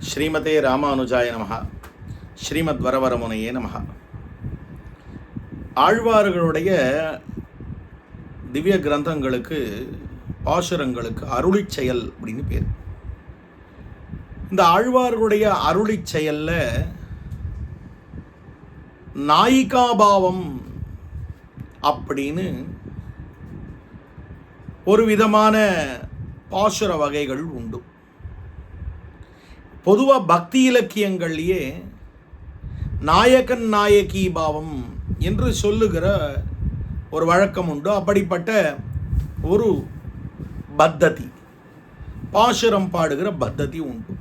ஸ்ரீமதே ராமானுஜாய நமஹ. ஸ்ரீமத் வரவரமுனையே நமஹ. ஆழ்வார்களுடைய திவ்ய கிரந்தங்களுக்கு பாசுரங்களுக்கு அருளி செயல் அப்படின்னு பேர். இந்த ஆழ்வார்களுடைய அருளிச் செயல்ல நாயிகாபாவம் அப்படின்னு ஒரு விதமான பாசுர வகைகள் உண்டு. பொதுவாக பக்தி இலக்கியங்கள்லேயே நாயகன் நாயகி பாவம் என்று சொல்லுகிற ஒரு வழக்கம் உண்டு. அப்படிப்பட்ட ஒரு பத்ததி பாசுரம் பாடுகிற பத்ததி உண்டு.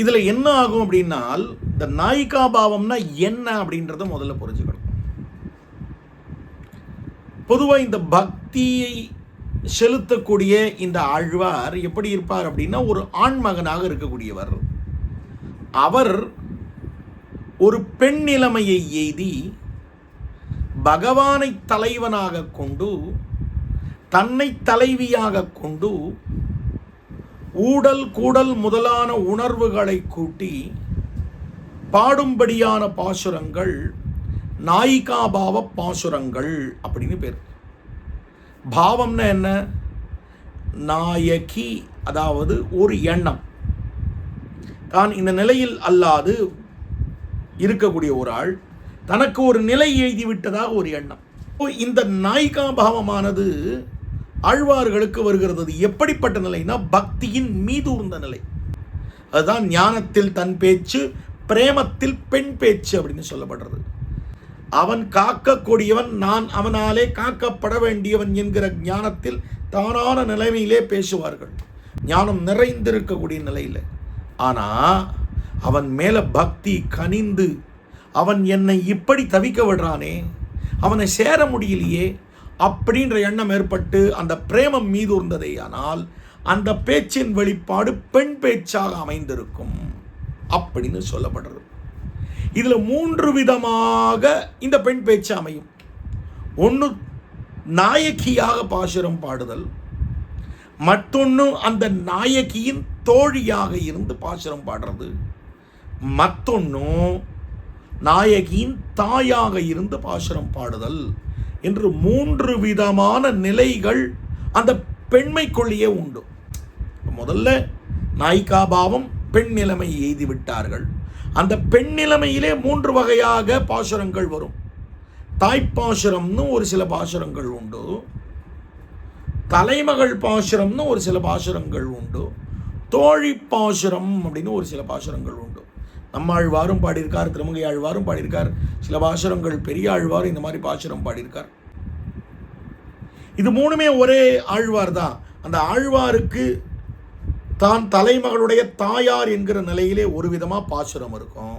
இதில் என்ன ஆகும் அப்படின்னால் இந்த நாயிகா பாவம்னா என்ன அப்படின்றத முதல்ல புரிஞ்சுக்கணும். பொதுவாக இந்த பக்தியை செலுத்தக்கூடிய இந்த ஆழ்வார் எப்படி இருப்பார் அப்படின்னா ஒரு ஆண்மகனாக இருக்கக்கூடியவர். அவர் ஒரு பெண் நிலைமையை எய்தி பகவானை தலைவனாக கொண்டு தன்னை தலைவியாக கொண்டு ஊடல் கூடல் முதலான உணர்வுகளை கூட்டி பாடும்படியான பாசுரங்கள் நாயிகாபாவ பாசுரங்கள் அப்படின்னு பேர். பாவம்னா என்ன? நாயகி அதாவது ஒரு எண்ணம். தான் இந்த நிலையில் அல்லாது இருக்கக்கூடிய ஒரு ஆள் தனக்கு ஒரு நிலை எழுதி விட்டதாக ஒரு எண்ணம். இந்த நாய்கா பாவமானது ஆழ்வார்களுக்கு வருகிறது. எப்படிப்பட்ட நிலைனா பக்தியின் மீதூர்ந்த நிலை. அதுதான் ஞானத்தில் தன் பேச்சு பிரேமத்தில் பெண் பேச்சு அப்படின்னு சொல்லப்படுறது. அவன் காக்கக்கூடியவன் நான் அவனாலே காக்கப்பட வேண்டியவன் என்கிற ஞானத்தில் தானான நிலைமையிலே பேசுவார்கள். ஞானம் நிறைந்திருக்கக்கூடிய நிலையில். ஆனால் அவன் மேலே பக்தி கனிந்து அவன் என்னை இப்படி தவிக்க விடுறானே அவனை சேர முடியலையே அப்படின்ற எண்ணம் ஏற்பட்டு அந்த பிரேமம் மீது இருந்ததே ஆனால் அந்த பேச்சின் வெளிப்பாடு பெண் பேச்சாக அமைந்திருக்கும் அப்படின்னு சொல்லப்படுறது. இதில் மூன்று விதமாக இந்த பெண் பேச்சு அமையும். ஒன்று நாயகியாக பாசுரம் பாடுதல். மற்றொன்று அந்த நாயகியின் தோழியாக இருந்து பாசுரம் பாடுறது. மற்றொன்று நாயகியின் தாயாக இருந்து பாசுரம் பாடுதல் என்று மூன்று விதமான நிலைகள் அந்த பெண்மைக்குள்ளேயே உண்டு. முதல்ல நாயிகாபாவம் பெண் நிலைமை எய்தி விட்டார்கள் அந்த பெண் நிலைமையிலே மூன்று வகையாக பாசுரங்கள் வரும். தாய்ப்பாசுரம்னு ஒரு சில பாசுரங்கள் உண்டு. தலைமகள் பாசுரம்னு ஒரு சில பாசுரங்கள் உண்டு. தோழி பாசுரம் அப்படின்னு ஒரு சில பாசுரங்கள் உண்டு. நம்மாழ்வாரும் பாடியிருக்கார் திருமங்கை ஆழ்வாரும் பாடியிருக்கார் சில பாசுரங்கள் பெரிய ஆழ்வாரும் இந்த மாதிரி பாசுரம் பாடியிருக்கார். இது மூணுமே ஒரே ஆழ்வார் தான் அந்த ஆழ்வாருக்கு தான் தலைமகளுடைய தாயார் என்கிற நிலையிலே ஒரு விதமாக பாசுரம் இருக்கும்.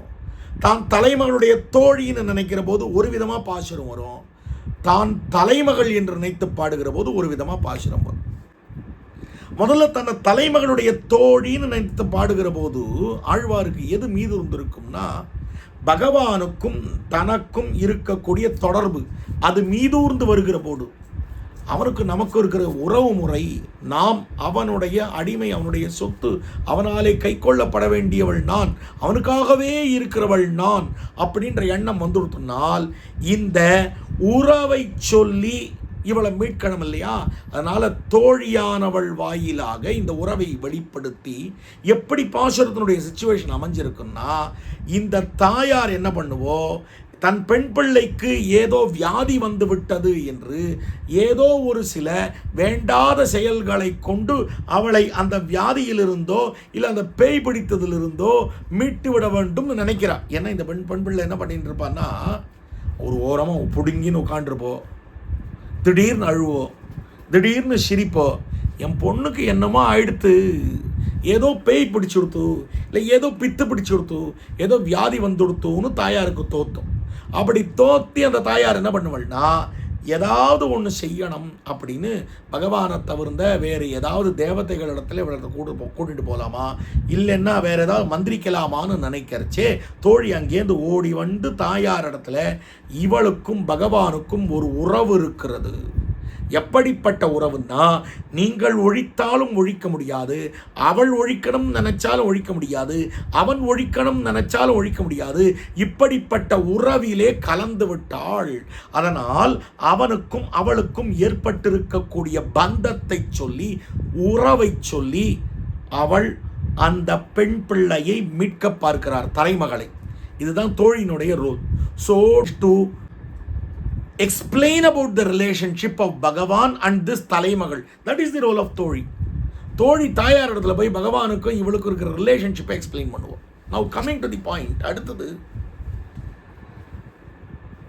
தான் தலைமகளுடைய தோழின்னு நினைக்கிற போது ஒரு விதமாக பாசுரம் வரும். தான் தலைமகள் என்று நினைத்து பாடுகிற போது ஒரு விதமாக பாசுரம் வரும். முதல்ல தன்னை தலைமகளுடைய தோழின்னு நினைத்து பாடுகிற போது ஆழ்வாருக்கு எது மீது இருந்திருக்கும்னா பகவானுக்கும் தனக்கும் இருக்கக்கூடிய தொடர்பு அது மீதூர்ந்து வருகிற போது. அவனுக்கு நமக்கு இருக்கிற உறவு முறை நாம் அவனுடைய அடிமை அவனுடைய சொத்து அவனாலே கை கொள்ளப்பட வேண்டியவள் நான் அவனுக்காகவே இருக்கிறவள் நான் அப்படின்ற எண்ணம் வந்துடுத்துனால் இந்த உறவை சொல்லி இவளை மீட்கணும் இல்லையா? அதனால் தோழியானவள் வாயிலாக இந்த உறவை வெளிப்படுத்தி எப்படி பாசுரத்தினுடைய சுச்சுவேஷன் அமைஞ்சிருக்குன்னா இந்த தாயார் என்ன பண்ணுவோம் தன் பெண் பிள்ளைக்கு ஏதோ வியாதி வந்து விட்டது என்று ஏதோ ஒரு சில வேண்டாத செயல்களை கொண்டு அவளை அந்த வியாதியிலிருந்தோ இல்லை அந்த பேய் பிடித்ததிலிருந்தோ மீட்டு விட வேண்டும்னு நினைக்கிறாள் ஏன்னா இந்த பெண் பெண் பிள்ளை என்ன பண்ணிட்டு இருப்பான்னா ஒரு ஓரமாக பிடுங்கின்னு உட்காண்டிருப்போம் திடீர்னு அழுவோம் திடீர்னு சிரிப்போம் என் பொண்ணுக்கு என்னமோ ஆயிடுத்து ஏதோ பேய் பிடிச்சு கொடுத்து இல்லை ஏதோ பித்து பிடிச்சு கொடுத்து ஏதோ வியாதி வந்துடுத்துன்னு தாயாருக்கு தோத்தும். அப்படி தோத்தி அந்த தாயார் என்ன பண்ணுவள்னா ஏதாவது ஒன்று செய்யணும் அப்படின்னு பகவானை தவிர்ந்த வேறு ஏதாவது தேவதைகள் இடத்துல இவளை கூட்டு போ கூட்டிகிட்டு போகலாமா இல்லைன்னா வேறு ஏதாவது மந்திரிக்கலாமான்னு நினைக்கிறச்சே தோழி அங்கேருந்து ஓடி வந்து தாயார் இடத்துல இவளுக்கும் பகவானுக்கும் ஒரு உறவு இருக்கிறது. எப்படிப்பட்ட உறவுன்னா நீங்கள் ஒழித்தாலும் ஒழிக்க முடியாது அவள் ஒழிக்கணும் நினைச்சாலும் ஒழிக்க முடியாது அவன் ஒழிக்கணும் நினைச்சாலும் ஒழிக்க முடியாது இப்படிப்பட்ட உறவிலே கலந்து விட்டாள். அதனால் அவனுக்கும் அவளுக்கும் ஏற்பட்டிருக்கக்கூடிய பந்தத்தை சொல்லி உறவை சொல்லி அவள் அந்த பெண் பிள்ளையை மீட்க பார்க்கிறார் தலைமகளை. இதுதான் தோழினுடைய role so to explain about the relationship of Bhagavan and this thalaimagal. That is the role of thozhi தோழி தாயார் இடத்துல போய் பகவானுக்கும் இவளுக்கும் இருக்கிற ரிலேஷன்ஷிப்பை எக்ஸ்பிளைன் பண்ணுவோம். Now coming to the point அடுத்தது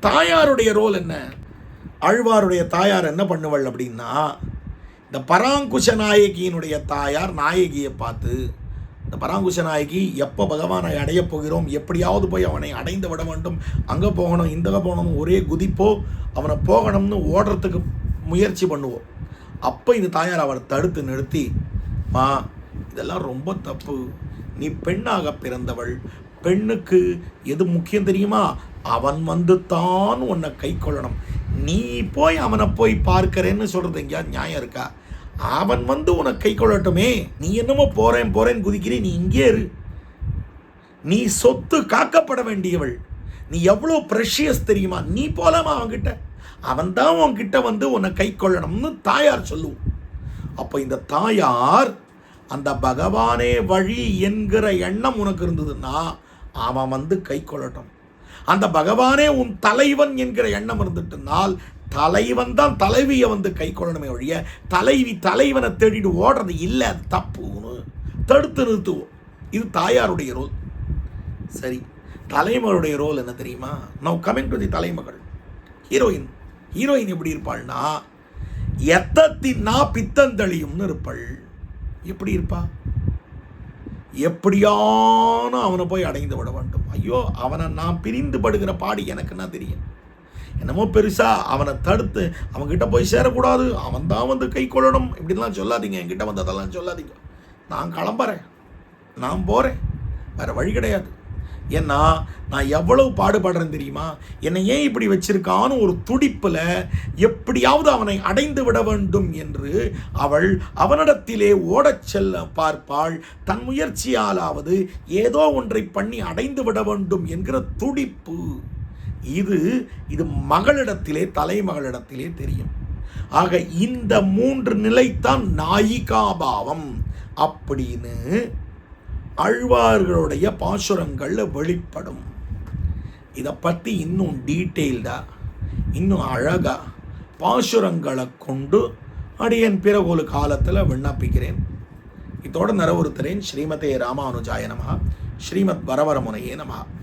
தாயாருடைய ரோல் என்ன? ஆழ்வாருடைய தாயார் என்ன பண்ணுவள் அப்படின்னா இந்த பராங்குஷ நாயகியினுடைய தாயார் நாயகியை பார்த்து இந்த பராங்குஷ நாயகி எப்போ பகவானை அடையப் போகிறோம்? எப்படியாவது போய் அவனை அடைந்து விட வேண்டும். அங்கே போகணும் இந்தக போகணும் ஒரே குதிப்போ அவனை போகணும்னு ஓடுறதுக்கு முயற்சி பண்ணுவோம் அப்போ இந்த தாயார் அவரை தடுத்து நிறுத்தி மா இதெல்லாம் ரொம்ப தப்பு. நீ பெண்ணாக பிறந்தவள். பெண்ணுக்கு எது முக்கியம் தெரியுமா? அவன் வந்து தான் உன்னை கை கொள்ளணும். நீ போய் அவனை போய் பார்க்கறேன்னு சொல்கிறது எங்கேயாவது நியாயம் இருக்கா? அவன் வந்து உனக்கு கை கொள்ளட்டுமே. நீ என்னமோ போறேன் போறேன்னு குதிக்கிறே நீ இங்கே இரு. நீ சொத்து காக்கப்பட வேண்டியவள். நீ எவ்வளோ ப்ரெஷியஸ் தெரியுமா? நீ போலாமா அவன்கிட்ட? அவன் தான் உன்கிட்ட வந்து உன்னை கை கொள்ளணும்னு தாயார் சொல்லுவோம் அப்போ இந்த தாயார் அந்த பகவானே வழி என்கிற எண்ணம் உனக்கு இருந்ததுன்னா அவன் வந்து கை கொள்ளட்டும். அந்த பகவானே உன் தலைவன் என்கிற எண்ணம் இருந்துட்டுனால் தலைவன் தான் தலைவியை வந்து கை கொள்ளணுமே ஒழிய தலைவி தலைவனை தேடிட்டு ஓடுறது இல்லை அது தப்புன்னு தடுத்து நிறுத்துவோம். இது தாயாருடைய ரோல் சரி தலைமகளுடைய ரோல் என்ன தெரியுமா? நோ கமிங் டு தி தலைமகள். ஹீரோயின் ஹீரோயின் எப்படி இருப்பாள்னா எத்தத்தின்னா பித்தந்தளியும்னு இருப்பாள். எப்படி இருப்பா? எப்படியான அவனை போய் அடைந்து விட வேண்டும். ஐயோ அவனை நான் பிரிந்து படுகிற பாடு எனக்கு என்ன தெரியும்? என்னமோ பெருசாக அவனை தடுத்து அவன்கிட்ட போய் சேரக்கூடாது. அவன் தான் வந்து கை கொள்ளணும். இப்படிலாம் சொல்லாதீங்க. என்கிட்ட வந்து அதெல்லாம் சொல்லாதீங்க. நான் கிளம்புறேன். நான் போகிறேன் வேறு வழி கிடையாது. ஏன்னா நான் எவ்வளவு பாடுபடுறேன் தெரியுமா? என்னை ஏன் இப்படி வச்சிருக்கான்னு ஒரு துடிப்பில் எப்படியாவது அவனை அடைந்து விட வேண்டும் என்று அவள் அவனிடத்திலே ஓடச் செல்ல பார்ப்பாள். தன் முயற்சியாலாவது ஏதோ ஒன்றை பண்ணி அடைந்து விட வேண்டும் என்கிற துடிப்பு. இது இது மகளிடத்திலே தலைமகளிடத்திலே தெரியும். ஆக இந்த மூன்று நிலைத்தான் நாயிகாபாவம். அப்படின்னு அழ்வார்களுடைய பாசுரங்களில் வெளிப்படும். இதை பற்றி இன்னும் டீட்டெயில்டாக இன்னும் அழகாக பாசுரங்களை கொண்டு அடியன் பிறகு ஒரு காலத்தில் விண்ணப்பிக்கிறேன். இதோட நிறைவுறுத்துறேன். ஸ்ரீமதே ராமானுஜாய நமகா ஸ்ரீமத் வரவரமுனையே நமகா